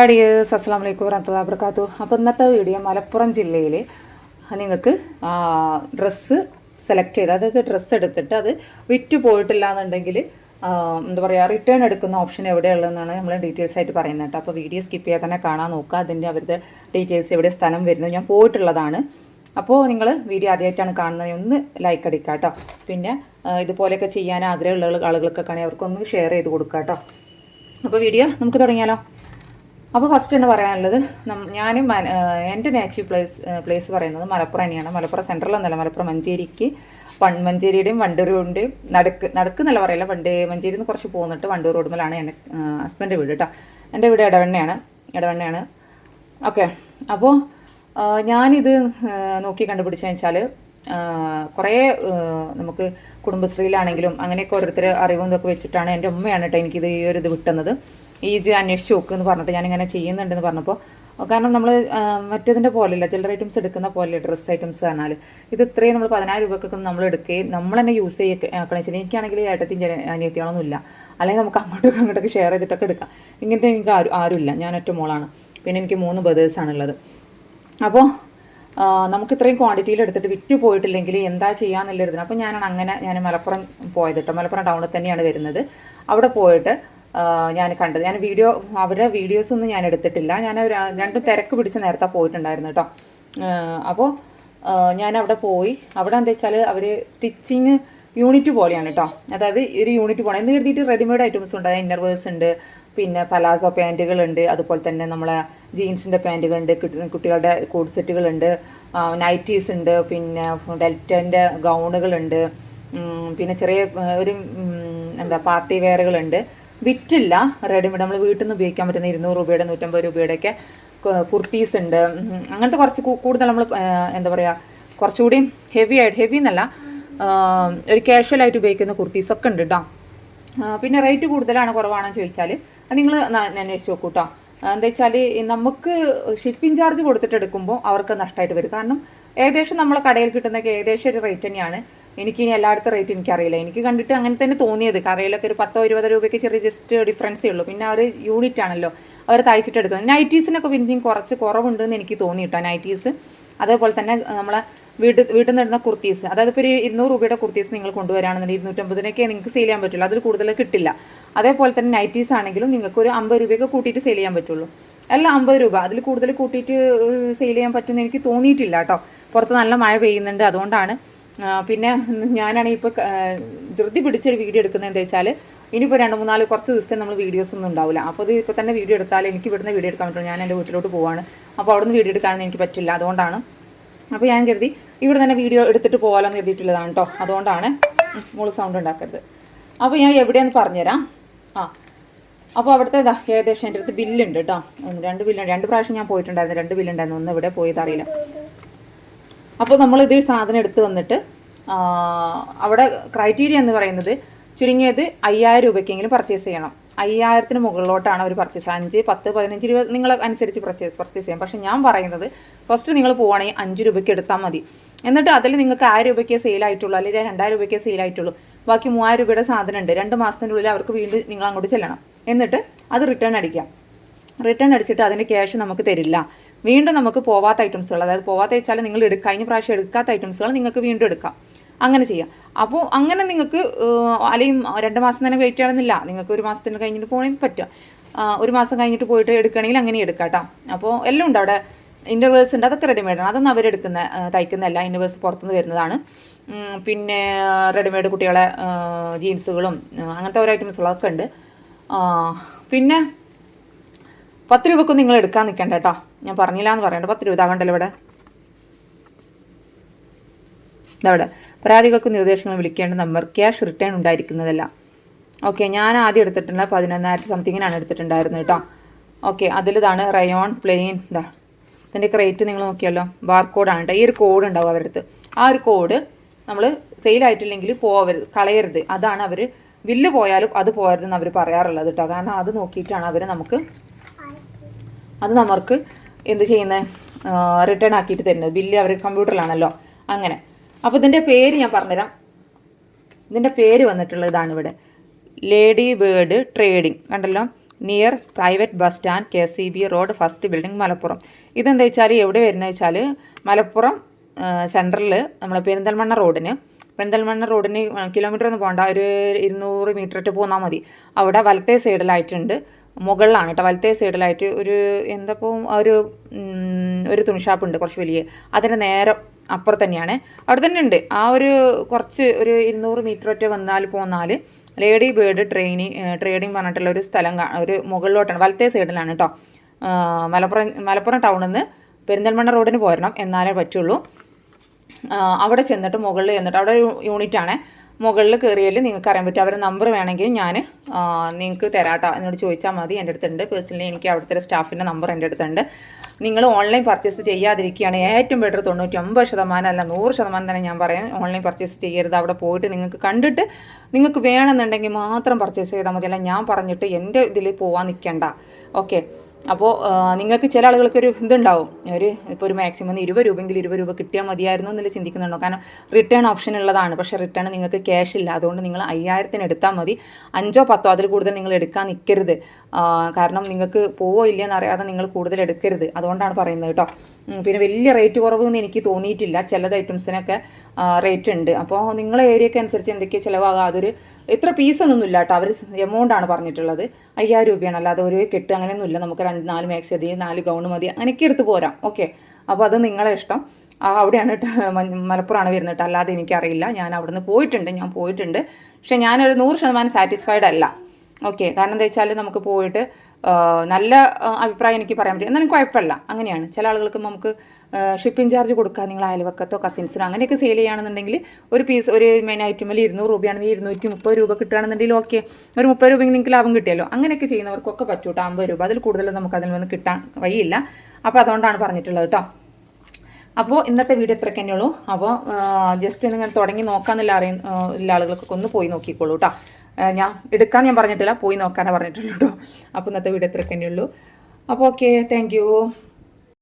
അടിയേഴ്സ് അസ്സാം വലൈക്കും വരഹമുല്ലാ വർക്കാത്തു അപ്പോൾ ഇന്നത്തെ വീഡിയോ മലപ്പുറം ജില്ലയിൽ നിങ്ങൾക്ക് ഡ്രസ്സ് സെലക്ട് ചെയ്ത് അതായത് ഡ്രസ്സ് എടുത്തിട്ട് അത് വിറ്റ് പോയിട്ടില്ല എന്നുണ്ടെങ്കിൽ എന്താ പറയുക റിട്ടേൺ എടുക്കുന്ന ഓപ്ഷൻ എവിടെയുള്ളതെന്നാണ് നമ്മൾ ഡീറ്റെയിൽസ് ആയിട്ട് പറയുന്നത് കേട്ടോ. അപ്പോൾ വീഡിയോ സ്കിപ്പ് ചെയ്യാതെ തന്നെ കാണാൻ നോക്കുക. അതിന്റെ അവരുടെ ഡീറ്റെയിൽസ് എവിടെ സ്ഥലം വരുന്നു ഞാൻ പോയിട്ടുള്ളതാണ്. അപ്പോൾ നിങ്ങൾ വീഡിയോ ആദ്യമായിട്ടാണ് കാണുന്നത്. ഒന്ന് ലൈക്ക് അടിക്കുക കേട്ടോ. പിന്നെ ഇതുപോലെയൊക്കെ ചെയ്യാൻ ആഗ്രഹമുള്ള ആളുകൾക്കൊക്കെ ആണെങ്കിൽ അവർക്കൊന്ന് ഷെയർ ചെയ്ത് കൊടുക്കുക കേട്ടോ. അപ്പോൾ വീഡിയോ നമുക്ക് തുടങ്ങിയാലോ? അപ്പോൾ ഫസ്റ്റ് തന്നെ പറയാനുള്ളത് ഞാൻ എന്റെ നേറ്റീവ് പ്ലേസ് പ്ലേസ് പറയുന്നത് മലപ്പുറം തന്നെയാണ്. മലപ്പുറം സെൻട്രൽ എന്നല്ല മലപ്പുറം മഞ്ചേരിക്ക് വൺ മഞ്ചേരിയുടെയും വണ്ടൂരിന്റെയും നടുക്ക് നടുക്ക് എന്നല്ല പറയില്ല വണ്ടി മഞ്ചേരിയിൽ നിന്ന് കുറച്ച് പോന്നിട്ട് വണ്ടൂർ റോഡുമലാണ് എന്റെ ഹസ്ബന്റെ വീട് കേട്ടോ എന്റെ വീട് ഇടവണ്ണയാണ് ഇടവണ്ണയാണ് ഓക്കെ അപ്പോൾ ഞാനിത് നോക്കി കണ്ടുപിടിച്ചതെന്ന് വെച്ചാൽ കുറേ നമുക്ക് കുടുംബശ്രീയിലാണെങ്കിലും അങ്ങനെയൊക്കെ ഓരോരുത്തർ അറിവും ഇതൊക്കെ വെച്ചിട്ടാണ് എന്റെ ഉമ്മയാണ് കേട്ടോ എനിക്കിത് ഈ ഒരു ഇത് വിട്ടുന്നത് ഈ ഇത് അന്വേഷിച്ച് നോക്ക് എന്ന് പറഞ്ഞിട്ട് ഞാനിങ്ങനെ ചെയ്യുന്നുണ്ടെന്ന് പറഞ്ഞപ്പോൾ കാരണം നമ്മൾ മറ്റേതിന്റെ പോലെയല്ല ചില്ലറ ഐറ്റംസ് എടുക്കുന്ന പോലെ ഡ്രസ്സ് ഐറ്റംസ് പറഞ്ഞാൽ ഇത് ഇത്രയും നമ്മൾ പതിനായിരം രൂപക്കൊക്കെ നമ്മൾ എടുക്കുകയും നമ്മൾ തന്നെ യൂസ് ചെയ്യണം വെച്ചാൽ എനിക്കാണെങ്കിൽ ഏട്ടത്തിയും ജന അനിയത്തികളൊന്നും ഇല്ല. അല്ലെങ്കിൽ നമുക്ക് അങ്ങോട്ടൊക്കെ അങ്ങോട്ടൊക്കെ ഷെയർ ചെയ്തിട്ടൊക്കെ എടുക്കാം. ഇങ്ങനത്തെ എനിക്ക് ആരും ആരുമില്ല. ഞാൻ ഒറ്റ മോളാണ്. പിന്നെ എനിക്ക് മൂന്ന് ബ്രദേഴ്സാണുള്ളത് അപ്പോൾ നമുക്ക് ഇത്രയും ക്വാണ്ടിറ്റിയിൽ എടുത്തിട്ട് വിറ്റ് പോയിട്ടില്ലെങ്കിൽ എന്താ ചെയ്യാന്നുള്ളൊരിതിന്. അപ്പോൾ ഞാനാണ് അങ്ങനെ ഞാൻ മലപ്പുറം പോയത് കേട്ടോ മലപ്പുറം ടൗണിൽ തന്നെയാണ് വരുന്നത്. അവിടെ പോയിട്ട് ഞാൻ കണ്ടത്. ഞാൻ വീഡിയോ അവരുടെ വീഡിയോസ് ഒന്നും ഞാൻ എടുത്തിട്ടില്ല. ഞാൻ രണ്ടും തിരക്ക് പിടിച്ച് നേരത്തെ പോയിട്ടുണ്ടായിരുന്നു കേട്ടോ അപ്പോൾ ഞാൻ അവിടെ പോയി. അവിടെ എന്താ വെച്ചാൽ അവർ സ്റ്റിച്ചിങ് യൂണിറ്റ് പോലെയാണ് കേട്ടോ അതായത് ഒരു യൂണിറ്റ് പോലെ എന്ന് കരുതിയിട്ട് റെഡിമെയ്ഡ് ഐറ്റംസ് ഉണ്ട്. ഇന്നർവേഴ്സ് ഉണ്ട്. പിന്നെ പലാസോ പാന്റുകളുണ്ട് അതുപോലെ തന്നെ നമ്മളെ ജീൻസിന്റെ പാന്റുകളുണ്ട് കുട്ടികളുടെ കോഡ് സെറ്റുകൾ ഉണ്ട് നൈറ്റീസ് ഉണ്ട് പിന്നെ ഡെൽറ്റന്റെ ഗൗണുകളുണ്ട് പിന്നെ ചെറിയ ഒരു എന്താ പാർട്ടി വെയറുകളുണ്ട് വിറ്റില്ല. റെഡിമെയ്ഡ് നമ്മൾ വീട്ടിൽ നിന്ന് ഉപയോഗിക്കാൻ പറ്റുന്ന ഇരുന്നൂറ് രൂപയുടെ നൂറ്റമ്പത് രൂപയുടെയൊക്കെ കുർത്തീസ് ഉണ്ട് അങ്ങനത്തെ കുറച്ച് കൂടുതൽ നമ്മൾ എന്താ പറയുക കുറച്ചുകൂടി ഹെവി ആയിട്ട് ഹെവി എന്നല്ല ഒരു കാഷ്വൽ ആയിട്ട് ഉപയോഗിക്കുന്ന കുർത്തീസൊക്കെ ഉണ്ട് കേട്ടോ പിന്നെ റേറ്റ് കൂടുതലാണോ കുറവാണോ ചോദിച്ചാൽ അത് നിങ്ങൾ അന്വേഷിച്ച് നോക്കൂ കേട്ടോ എന്താ വെച്ചാൽ നമുക്ക് ഷിപ്പിംഗ് ചാർജ് കൊടുത്തിട്ട് എടുക്കുമ്പോൾ അവർക്ക് നഷ്ടമായിട്ട് വരും. കാരണം ഏകദേശം നമ്മളെ കടയിൽ കിട്ടുന്നതൊക്കെ ഏകദേശം ഒരു റേറ്റ് തന്നെയാണ്. എനിക്ക് ഇനി എല്ലായിടത്തും റേറ്റ് എനിക്കറിയില്ല. എനിക്ക് കണ്ടിട്ട് അങ്ങനെ തന്നെ തോന്നിയത്. കടയിലൊക്കെ ഒരു പത്തോ ഇരുപതോ രൂപയ്ക്ക് ചെറിയ ജസ്റ്റ് ഡിഫറൻസേ ഉള്ളൂ. പിന്നെ അവർ യൂണിറ്റ് ആണല്ലോ അവർ തയ്ച്ചിട്ട് എടുക്കുന്നത് നൈറ്റീസിനൊക്കെ പിന്നെയും കുറച്ച് കുറവുണ്ടെന്ന് എനിക്ക് തോന്നി കേട്ടോ നൈറ്റീസ് അതേപോലെ തന്നെ നമ്മളെ വീട്ടിൽ വീട്ടിൽ നിന്ന് ഇടുന്ന കുർത്തീസ്. അതായത് ഇപ്പോൾ ഒരു ഇരുന്നൂറ് രൂപയുടെ കുർത്തീസ് നിങ്ങൾ കൊണ്ടുവരാണെന്നുണ്ടെങ്കിൽ ഇരുന്നൂറ്റമ്പതിനൊക്കെ നിങ്ങൾക്ക് സെയിൽ ചെയ്യാൻ പറ്റുള്ളൂ. അതിൽ കൂടുതൽ കിട്ടില്ല. അതേപോലെ തന്നെ നൈറ്റീസ് ആണെങ്കിലും നിങ്ങൾക്ക് ഒരു അമ്പത് രൂപയൊക്കെ കൂട്ടിയിട്ട് സെയിൽ ചെയ്യാൻ പറ്റുള്ളൂ. അല്ല അമ്പത് രൂപ. അതിൽ കൂടുതൽ കൂട്ടിയിട്ട് സെയിൽ ചെയ്യാൻ പറ്റുമെന്ന് എനിക്ക് തോന്നിയിട്ടില്ല കേട്ടോ. പുറത്ത് നല്ല മഴ പെയ്യുന്നുണ്ട്. അതുകൊണ്ടാണ് പിന്നെ ഞാനാണെങ്കിൽ ഇപ്പോൾ ധൃതി പിടിച്ചൊരു വീഡിയോ എടുക്കുന്നത് എന്താ വെച്ചാൽ ഇനിയിപ്പോൾ രണ്ട് മൂന്നാൽ കുറച്ച് ദിവസത്തെ നമ്മൾ വീഡിയോസ് ഒന്നും ഉണ്ടാവില്ല. അപ്പോൾ ഇത് ഇപ്പോൾ തന്നെ വീഡിയോ എടുത്താൽ എനിക്ക് ഇവിടുന്ന് വീഡിയോ എടുക്കാൻ പറ്റുള്ളൂ. ഞാൻ എന്റെ വീട്ടിലോട്ട് പോവാണ്. അപ്പോൾ അവിടുന്ന് വീഡിയോ എടുക്കാനൊന്നും എനിക്ക് പറ്റില്ല. അതുകൊണ്ടാണ്. അപ്പോൾ ഞാൻ കരുതി ഇവിടെ തന്നെ വീഡിയോ എടുത്തിട്ട് പോകാലോ എന്ന് കരുതിയിട്ടുള്ളതാണ് കേട്ടോ അതുകൊണ്ടാണ് മോൾ സൗണ്ട് ഉണ്ടാക്കരുത്. അപ്പോൾ ഞാൻ എവിടെയെന്ന് പറഞ്ഞുതരാം. ആ. അപ്പോൾ അവിടുത്തെ ഇതാ ഏകദേശം എന്റെ അടുത്ത് ബില്ലുണ്ട് കേട്ടോ ഒന്ന് രണ്ട് ബില്ലുണ്ട് രണ്ട് പ്രാവശ്യം ഞാൻ പോയിട്ടുണ്ടായിരുന്നു. രണ്ട് ബില്ലുണ്ടായിരുന്നു. ഒന്ന് ഇവിടെ പോയത് അപ്പോൾ നമ്മൾ ഇത് സാധനം എടുത്ത് വന്നിട്ട് അവിടെ ക്രൈറ്റീരിയ എന്ന് പറയുന്നത് ചുരുങ്ങിയത് അയ്യായിരം രൂപയ്ക്കെങ്കിലും പർച്ചേസ് ചെയ്യണം. അയ്യായിരത്തിന് മുകളിലോട്ടാണ് അവർ പർച്ചേസ് അഞ്ച് പത്ത് പതിനഞ്ച് രൂപ നിങ്ങൾ അനുസരിച്ച് പർച്ചേസ് പർച്ചേസ് ചെയ്യാം പക്ഷേ ഞാൻ പറയുന്നത് ഫസ്റ്റ് നിങ്ങൾ പോവുകയാണെങ്കിൽ അഞ്ച് രൂപയ്ക്ക് എടുത്താൽ മതി. എന്നിട്ട് അതിൽ നിങ്ങൾക്ക് ആയിരം രൂപയ്ക്ക് സെയിലായിട്ടുള്ളൂ അല്ലെങ്കിൽ രണ്ടായിരം രൂപയ്ക്ക് സെയിലായിട്ടുള്ളൂ ബാക്കി മൂവായിരം രൂപയുടെ സാധനം ഉണ്ട് രണ്ട് മാസത്തിന്റെ ഉള്ളിൽ അവർക്ക് വീണ്ടും നിങ്ങൾ അങ്ങോട്ട് ചെല്ലണം. എന്നിട്ട് അത് റിട്ടേൺ അടിക്കാം. റിട്ടേൺ അടിച്ചിട്ട് അതിന്റെ ക്യാഷ് നമുക്ക് തരില്ല. വീണ്ടും നമുക്ക് പോവാത്ത ഐറ്റംസുകൾ അതായത് പോവാത്ത വെച്ചാൽ നിങ്ങൾ എടുക്കുക കഴിഞ്ഞ പ്രാവശ്യം എടുക്കാത്ത ഐറ്റംസുകൾ നിങ്ങൾക്ക് വീണ്ടും എടുക്കാം. അങ്ങനെ ചെയ്യാം. അപ്പോൾ അങ്ങനെ നിങ്ങൾക്ക് അല്ലെങ്കിൽ രണ്ട് മാസം തന്നെ വെയിറ്റ് ചെയ്യണമെന്നില്ല. നിങ്ങൾക്ക് ഒരു മാസത്തിന് കഴിഞ്ഞിട്ട് പോകണമെങ്കിൽ പറ്റുക ഒരു മാസം കഴിഞ്ഞിട്ട് പോയിട്ട് എടുക്കണമെങ്കിൽ അങ്ങനെ എടുക്കാം കേട്ടോ. അപ്പോൾ എല്ലാം ഉണ്ട് അവിടെ. ഇന്റർവേഴ്സ് ഉണ്ട്. അതൊക്കെ റെഡിമെയ്ഡ് ആണ്. അതൊന്നും അവരെടുക്കുന്ന തയ്ക്കുന്നതല്ല. ഇന്റർവേഴ്സ് പുറത്തുനിന്ന് വരുന്നതാണ്. പിന്നെ റെഡിമെയ്ഡ് കുട്ടികളെ ജീൻസുകളും അങ്ങനത്തെ ഓരോ ഐറ്റംസുകളൊക്കെ ഉണ്ട്. പിന്നെ പത്ത് രൂപക്കൊന്നും നിങ്ങൾ എടുക്കാൻ നിൽക്കണ്ട കേട്ടോ. ഞാൻ പറഞ്ഞില്ല എന്ന് പറയണ്ട. പത്ത് രൂപ ഇതാകണ്ടല്ലോ ഇവിടെ. ഇതവിടെ പരാതികൾക്കും നിർദ്ദേശങ്ങളും വിളിക്കേണ്ട നമ്പർ ക്യാഷ് റിട്ടേൺ ഉണ്ടായിരിക്കുന്നതല്ല. ഓക്കെ ഞാൻ ആദ്യം എടുത്തിട്ടുള്ള പതിനൊന്നായിരത്തി സംതിങ്ങിനാണ് എടുത്തിട്ടുണ്ടായിരുന്നത് കേട്ടോ. ഓക്കെ അതിലിതാണ് റയോൺ പ്ലെയിൻ ഇതാ. ഇതിന്റെ ക്രേറ്റ് നിങ്ങൾ നോക്കിയല്ലോ ബാർ കോഡാണ് ഈ ഒരു കോഡ് ഉണ്ടാവും അവരുടെ അടുത്ത്. ആ ഒരു കോഡ് നമ്മൾ സെയിൽ ആയിട്ടില്ലെങ്കിൽ പോവരുത് കളയരുത്. അതാണ് അവർ ബില്ല് പോയാലും അത് പോകരുതെന്ന് അവർ പറയാറുള്ളത് കേട്ടോ കാരണം അത് നോക്കിയിട്ടാണ് അവർ നമുക്ക് അത് നമുക്ക് എന്ത് ചെയ്യുന്നത് റിട്ടേൺ ആക്കിയിട്ട് തരുന്നത്. ബില്ല് അവർ കമ്പ്യൂട്ടറിലാണല്ലോ അങ്ങനെ. അപ്പോൾ ഇതിന്റെ പേര് ഞാൻ പറഞ്ഞുതരാം. ഇതിന്റെ പേര് വന്നിട്ടുള്ള ഇതാണ് ഇവിടെ. ലേഡി ബേർഡ് ട്രേഡിംഗ് കണ്ടല്ലോ? Near private bus stand K C B road first building Malappuram. ഇതെന്താ വെച്ചാൽ എവിടെ വരുന്നത് വെച്ചാൽ മലപ്പുറം സെൻട്രലിൽ നമ്മളെ പെരിന്തൽമണ്ണ റോഡിന്. പെരിന്തൽമണ്ണ റോഡിന് കിലോമീറ്റർ ഒന്നും പോകണ്ട ഒരു ഇരുന്നൂറ് മീറ്റർ ഇട്ട് പോന്നാൽ മതി. അവിടെ വലത്തെ സൈഡിലായിട്ടുണ്ട് മുകളിലാണ് കേട്ടോ. വലത്തെ സൈഡിലായിട്ട് ഒരു എന്തപ്പോൾ ഒരു ഒരു തുണിഷാപ്പ് ഉണ്ട് കുറച്ച് വലിയ. അതിന്റെ നേരെ അപ്പുറത്ത് തന്നെയാണ്. അവിടെ തന്നെ ഉണ്ട്. ആ ഒരു കുറച്ച് ഒരു ഇരുന്നൂറ് മീറ്റർ ഒറ്റ വന്നാൽ പോന്നാൽ ലേഡി ബേർഡ് ട്രെയിനിങ് ട്രേഡിംഗ് പറഞ്ഞിട്ടുള്ള ഒരു സ്ഥലം ഒരു മുകളിലോട്ടാണ് വലത്തെ സൈഡിലാണ് കേട്ടോ മലപ്പുറം മലപ്പുറം ടൗണിൽ നിന്ന് പെരിന്തൽമണ്ണ റോഡിന് പോരണം എന്നാലേ പറ്റുള്ളൂ. അവിടെ ചെന്നിട്ട് മുകളിൽ ചെന്നിട്ട് അവിടെ ഒരു യൂണിറ്റാണ് മുകളിൽ കയറിയാൽ നിങ്ങൾക്ക് അറിയാൻ പറ്റും. അവരുടെ നമ്പർ വേണമെങ്കിൽ ഞാൻ നിങ്ങൾക്ക് തരാട്ടോ. എന്നോട് ചോദിച്ചാൽ മതി എന്റെ അടുത്തുണ്ട്. പേഴ്സണലി എനിക്ക് അവിടുത്തെ സ്റ്റാഫിന്റെ നമ്പർ എന്റെ അടുത്തുണ്ട്. നിങ്ങൾ ഓൺലൈൻ പർച്ചേസ് ചെയ്യാതിരിക്കുകയാണ്. ഏറ്റവും ബെറ്റർ തൊണ്ണൂറ്റൊമ്പത് ശതമാനം അല്ല നൂറ് ശതമാനം തന്നെ ഞാൻ പറയാം. ഓൺലൈൻ പർച്ചേസ് ചെയ്യരുത്. അവിടെ പോയിട്ട് നിങ്ങൾക്ക് കണ്ടിട്ട് നിങ്ങൾക്ക് വേണമെന്നുണ്ടെങ്കിൽ മാത്രം പർച്ചേസ് ചെയ്താൽ മതി. അല്ല ഞാൻ പറഞ്ഞിട്ട് എന്റെ ഇതിൽ പോവാൻ നിൽക്കണ്ട. ഓക്കെ അപ്പോൾ നിങ്ങൾക്ക് ചില ആളുകൾക്ക് ഒരു ഇതുണ്ടാവും. ഒരു ഇപ്പോൾ ഒരു മാക്സിമം ഇരുപത് രൂപയെങ്കിൽ ഇരുപത് രൂപ കിട്ടിയാൽ മതിയായിരുന്നു എന്നല്ല ചിന്തിക്കുന്നുണ്ടോ? കാരണം റിട്ടേൺ ഓപ്ഷൻ ഉള്ളതാണ്. പക്ഷേ റിട്ടേൺ നിങ്ങൾക്ക് ക്യാഷ് ഇല്ല. അതുകൊണ്ട് നിങ്ങൾ അയ്യായിരത്തിന് എടുത്താൽ മതി. അഞ്ചോ പത്തോ അതിൽ കൂടുതൽ നിങ്ങൾ എടുക്കാൻ നിൽക്കരുത് കാരണം നിങ്ങൾക്ക് പോവോ ഇല്ലയെന്ന് അറിയാതെ നിങ്ങൾ കൂടുതൽ എടുക്കരുത്. അതുകൊണ്ടാണ് പറയുന്നത് കേട്ടോ. പിന്നെ വലിയ റേറ്റ് കുറവെന്ന് എനിക്ക് തോന്നിയിട്ടില്ല. ചിലത് ഐറ്റംസിനൊക്കെ റേറ്റ് ഉണ്ട്. അപ്പോൾ നിങ്ങളുടെ ഏരിയക്ക് അനുസരിച്ച് എന്തൊക്കെ ചിലവാകുക അതൊരു ഇത്ര പീസ് ഒന്നും ഇല്ല കേട്ടോ അവർ എമൗണ്ട് ആണ് പറഞ്ഞിട്ടുള്ളത്. അയ്യായിരം രൂപയാണ്. അല്ലാതെ ഒരു കെട്ട് അങ്ങനെയൊന്നും ഇല്ല. നമുക്ക് അഞ്ച് നാല് മാക്സി മതി നാല് ഗൗൺ മതി. അങ്ങനെയൊക്കെ എടുത്ത് പോരാം. ഓക്കെ അപ്പോൾ അത് നിങ്ങളെ ഇഷ്ടം. അവിടെയാണ് മലപ്പുറമാണ് വരുന്നത് കേട്ടോ അല്ലാതെ എനിക്കറിയില്ല. ഞാൻ അവിടെ നിന്ന് പോയിട്ടുണ്ട്. ഞാൻ പോയിട്ടുണ്ട്. പക്ഷേ ഞാനൊരു നൂറ് ശതമാനം സാറ്റിസ്ഫൈഡ് അല്ല. ഓക്കെ കാരണം എന്താ വെച്ചാൽ നമുക്ക് പോയിട്ട് നല്ല അഭിപ്രായം എനിക്ക് പറയാൻ പറ്റും എന്നാലും കുഴപ്പമില്ല. അങ്ങനെയാണ്. ചില ആളുകൾക്ക് നമുക്ക് ഷിപ്പിംഗ് ചാർജ് കൊടുക്കുക നിങ്ങൾ അയൽവക്കത്തോ കസിൻസിനോ അങ്ങനെയൊക്കെ സെയിൽ ചെയ്യുകയാണെന്നുണ്ടെങ്കിൽ ഒരു പീസ് ഒരു മെയിൻ ഐറ്റം വലിയ ഇരുന്നൂറ് രൂപയാണെങ്കിൽ ഇരുന്നൂറ്റി മുപ്പത് രൂപ കിട്ടുകയാണെന്നുണ്ടെങ്കിൽ ഓക്കെ ഒരു മുപ്പത് രൂപയെങ്കിൽ നിങ്ങൾക്ക് ലാഭം കിട്ടിയല്ലോ. അങ്ങനെയൊക്കെ ചെയ്യുന്നവർക്കൊക്കെ പറ്റൂട്ടോ അമ്പത് രൂപ. അതിൽ കൂടുതൽ നമുക്ക് അതിൽ നിന്ന് കിട്ടാൻ വഴിയില്ല. അപ്പോൾ അതുകൊണ്ടാണ് പറഞ്ഞിട്ടുള്ളത് കേട്ടോ അപ്പോൾ ഇന്നത്തെ വീഡിയോ ഇത്രയൊക്കെ തന്നെയുള്ളൂ അപ്പോൾ ജസ്റ്റ് നിങ്ങൾ തുടങ്ങി നോക്കാമെന്നില്ല അറിയ ഉള്ള ആളുകൾക്കൊക്കെ ഒന്ന് പോയി നോക്കിക്കോളൂ കേട്ടോ ഞാൻ എടുക്കാൻ ഞാൻ പറഞ്ഞിട്ടില്ല പോയി നോക്കാനാണ് പറഞ്ഞിട്ടുള്ളൂ കേട്ടോ അപ്പോൾ ഇന്നത്തെ വീഡിയോ ഇത്രയൊക്കെ തന്നെയുള്ളൂ അപ്പോൾ ഓക്കെ താങ്ക്